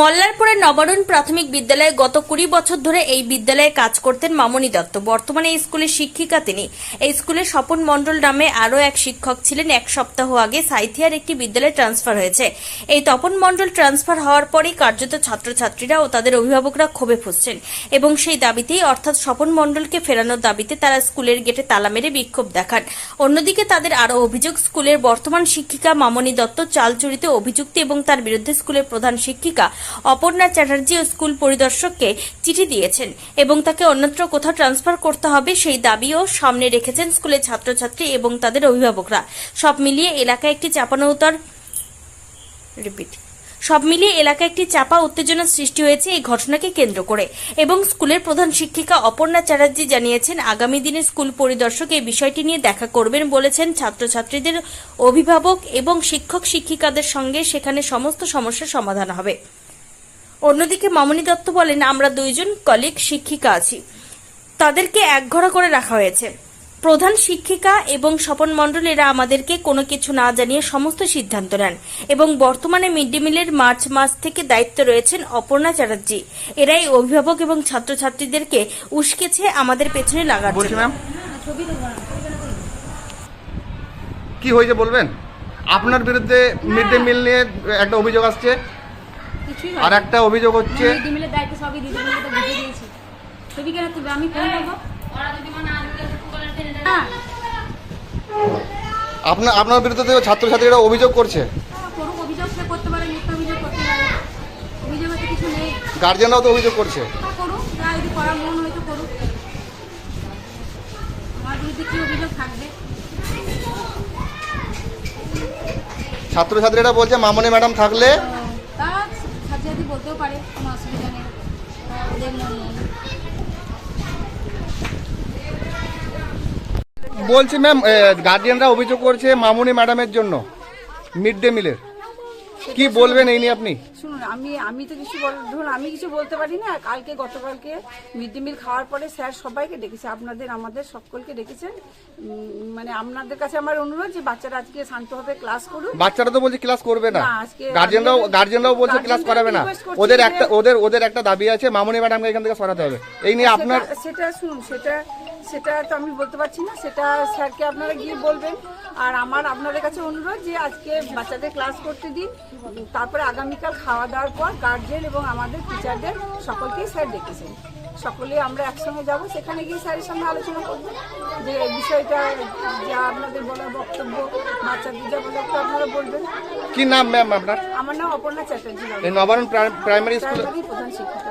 মল্লারপুরের নবারুণ প্রাথমিক বিদ্যালয়ে গত কুড়ি বছর ধরে এই বিদ্যালয়ে কাজ করতেন মামনি দত্ত। বর্তমানে এই স্কুলের শিক্ষিকা তিনি। এই স্কুলে স্বপন মণ্ডল নামে আরও এক শিক্ষক ছিলেন। এক সপ্তাহ আগে সাইথিয়ার একটি বিদ্যালয়ে ট্রান্সফার হয়েছে। এই তপন মণ্ডল ট্রান্সফার হওয়ার পরেই কার্যত ছাত্রছাত্রীরা ও তাদের অভিভাবকরা ক্ষোভে ফুসছেন এবং সেই দাবিতেই অর্থাৎ স্বপন মণ্ডলকে ফেরানোর দাবিতে তারা স্কুলের গেটে তালা মেরে বিক্ষোভ দেখান। অন্যদিকে তাদের আরও অভিযোগ, স্কুলের বর্তমান শিক্ষিকা মামনি দত্ত চাল চুরিতে অভিযুক্ত এবং তার বিরুদ্ধে স্কুলের প্রধান শিক্ষিকা অপর্ণা চ্যাটার্জি ও স্কুল পরিদর্শককে চিঠি দিয়েছেন এবং তাকে অন্যত্র কোথাও ট্রান্সফার করতে হবে সেই দাবিও সামনে রেখেছেন স্কুলের ছাত্রছাত্রী এবং তাদের অভিভাবকরা। সব মিলিয়ে এলাকায় একটি চাপানোউতর রিপিট। সব মিলিয়ে এলাকায় একটি চাপা উত্তেজনা সৃষ্টি হয়েছে এই ঘটনাকে কেন্দ্র করে এবং স্কুলের প্রধান শিক্ষিকা অপর্ণা চ্যাটার্জি জানিয়েছেন, আগামী দিনে স্কুল পরিদর্শক এই বিষয়টি নিয়ে দেখা করবেন, বলেছেন ছাত্রছাত্রীদের অভিভাবক এবং শিক্ষক শিক্ষিকাদের সঙ্গে সেখানে সমস্ত সমস্যার সমাধান হবে। অন্যদিকে মামনি দত্ত বলেন আমরা দুইজন কলিগ শিক্ষিকা আছি। তাদেরকে একঘরা করে রাখা হয়েছে। প্রধান শিক্ষিকা এবং স্বপন মণ্ডল এরা আমাদেরকে কোনো কিছু না জানিয়ে সমস্ত সিদ্ধান্ত নেন এবং বর্তমানে মিড ডে মিলের মার্চ মাস থেকে দায়িত্ব রয়েছেন অপর্ণা চ্যাটার্জি। এরাই অভিভাবক এবং ছাত্রছাত্রীদেরকে উস্কেছে আমাদের পেছনে লাগার কি হয়েছে বলবেন? আপনার বিরুদ্ধে মিড ডে মিল নিয়ে একটা অভিযোগ আসছে। আর একটা অভিযোগ হচ্ছে মিড দায়িত্ব সবই দিদিগুলোকে তো বুঝিয়ে দিয়েছি। ছবি কেন তুলবে আমি ফোন করব? হ্যাঁ। আপনার আপনার বিরুদ্ধে তো ছাত্রছাত্রীরা অভিযোগ করছে। করুক অভিযোগ করতে পারে মিথ্যা অভিযোগ করতে পারে। অভিযোগে তো কিছু নেই। গার্জিয়ানরাও তো অভিযোগ করছে। তা করুক যা যদি করার মন হয়তো করুক। আমার বিরুদ্ধে কি অভিযোগ থাকবে? ছাত্রছাত্রীরা বলছে মামনি ম্যাডাম থাকলে পারে, কোনো অসুবিধা নেই। ওদের বলছি ম্যাম গার্জিয়ানরা অভিযোগ করছে মামুনি ম্যাডামের জন্য মিড ডে মিলের কি বলবেন এই নিয়ে আপনি? শুনুন আমি আমি তো কিছু বল ধরুন আমি কিছু বলতে পারি না কালকে গতকালকে মিড ডে মিল খাওয়ার পরে স্যার সবাইকে ডেকেছে আপনাদের আমাদের সকলকে ডেকেছেন। মানে আপনাদের কাছে আমার অনুরোধ যে বাচ্চারা আজকে শান্তভাবে ক্লাস করুন বাচ্চারা তো বলছে ক্লাস করবে না। আমি- গার্জিয়ানরাও বলছে ক্লাস করাবে না। ওদের একটা ওদের ওদের একটা দাবি আছে মামনি ম্যাডামকে এখান থেকে সরাতে হবে। এই নিয়ে আপনার সেটা শুনুন সেটা সেটা তো আমি বলতে পারছি না সেটা স্যারকে আপনারা গিয়ে বলবেন। আর আমার আপনাদের কাছে অনুরোধ যে আজকে বাচ্চাদের ক্লাস করতে দিন তারপরে আগামীকাল খাওয়া দাওয়ার পর গার্জেন এবং আমাদের টিচারদের সকলকেই স্যার ডেকেছেন। সকলে আমরা একসঙ্গে যাব সেখানে গিয়ে স্যারের সঙ্গে আলোচনা করব যে এই বিষয়টা যা আপনাদের বলার বক্তব্য বাচ্চাদের যা বক্তব্য আপনারা বলবেন। কি নাম ম্যাম আপনার? আমার নাম অপর্ণা চ্যাটার্জি। নবারণ প্রাইমারি স্কুল প্রধান শিক্ষিকা।